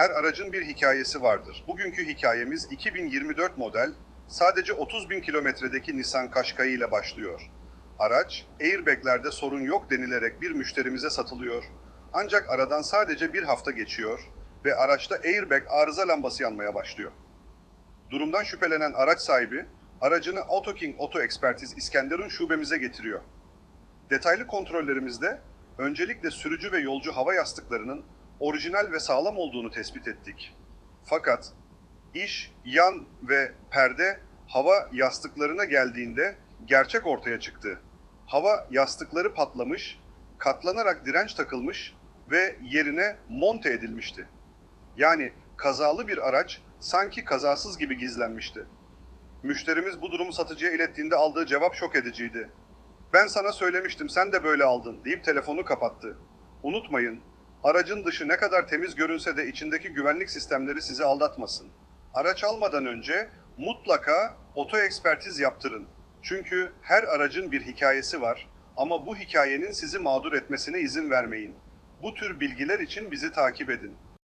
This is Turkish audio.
Her aracın bir hikayesi vardır. Bugünkü hikayemiz 2024 model, sadece 30 bin kilometredeki Nissan Qashqai ile başlıyor. Araç, airbaglerde sorun yok denilerek bir müşterimize satılıyor. Ancak aradan sadece bir hafta geçiyor ve araçta airbag arıza lambası yanmaya başlıyor. Durumdan şüphelenen araç sahibi, aracını AutoKing Auto Ekspertiz İskenderun şubemize getiriyor. Detaylı kontrollerimizde öncelikle sürücü ve yolcu hava yastıklarının orijinal ve sağlam olduğunu tespit ettik. Fakat iş, yan ve perde hava yastıklarına geldiğinde gerçek ortaya çıktı. Hava yastıkları patlamış, katlanarak direnç takılmış ve yerine monte edilmişti. Yani kazalı bir araç sanki kazasız gibi gizlenmişti. Müşterimiz bu durumu satıcıya ilettiğinde aldığı cevap şok ediciydi. Ben sana söylemiştim sen de böyle aldın deyip telefonu kapattı. Unutmayın, aracın dışı ne kadar temiz görünse de içindeki güvenlik sistemleri sizi aldatmasın. Araç almadan önce mutlaka oto ekspertiz yaptırın. Çünkü her aracın bir hikayesi var ama bu hikayenin sizi mağdur etmesine izin vermeyin. Bu tür bilgiler için bizi takip edin.